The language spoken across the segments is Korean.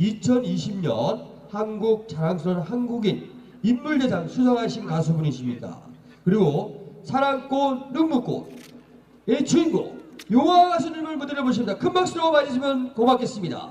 2020년 한국 자랑스러운 한국인 인물대상 수상하신 가수분이십니다. 그리고 사랑꽃, 눈물꽃의 주인공 용화 가수님을 무대를 모십니다. 큰 박수로 맞으시면 고맙겠습니다.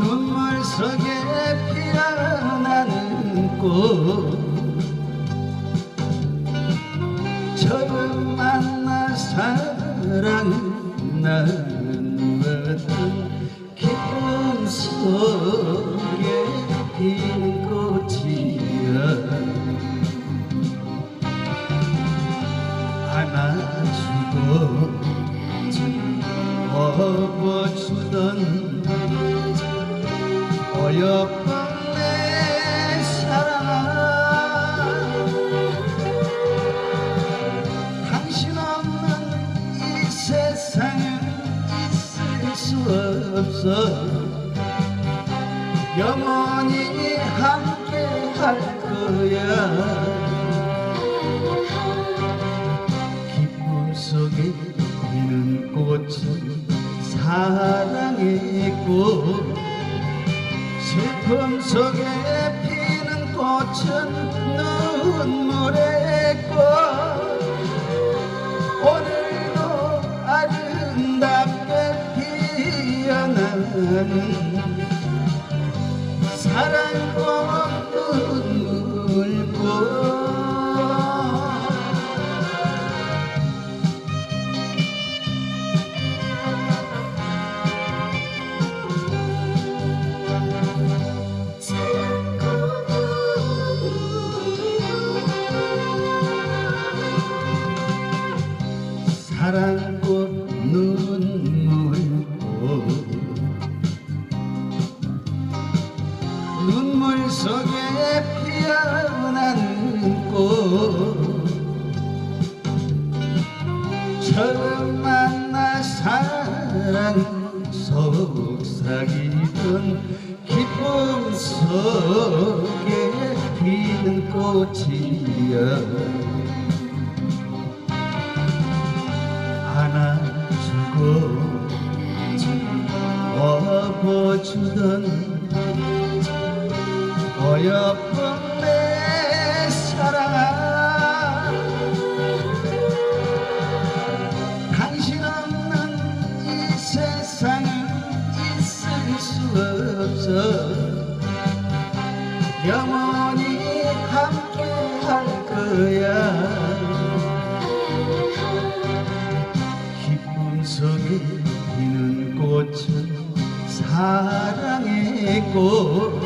눈물 속에 피어나는 꽃. 처음 만나 사랑 나는 어떤 기쁨 속에 핀 업어주던 어여쁜 내 사랑아 당신 없는 이 세상은 있을 수 없어 영원히 함께 할 거야. 기쁨 속에 피는 꽃은 사랑의 꽃 슬픔 속에 피는 꽃은 눈물의 꽃. 오늘도 아름답게 피어나는 사랑꽃 눈물꽃. 눈물 속에 피어나는 꽃. 처음 만나 사랑 속삭이던 기쁨 속에 피는 꽃이야 업어주던 어여쁜 내 사랑아. 당신 없는 이 세상은 있을 수 없어. 영원히 함께 할 거야. 기쁨 속에 피는 꽃은 사랑 의꽃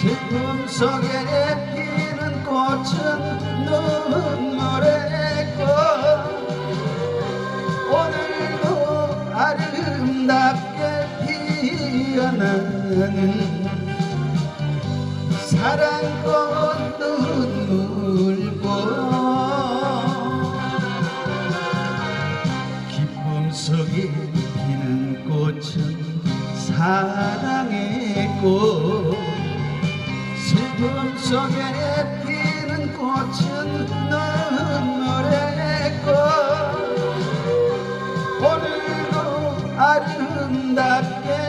슬픔 속에 피는 꽃은 눈물의 꽃 오늘도 아름답게 피어나는 사랑꽃 눈물꽃 기쁨 속에 피는 꽃은 사랑했고 슬픔 속에 피는 꽃은 눈물했고 오늘도 아름답게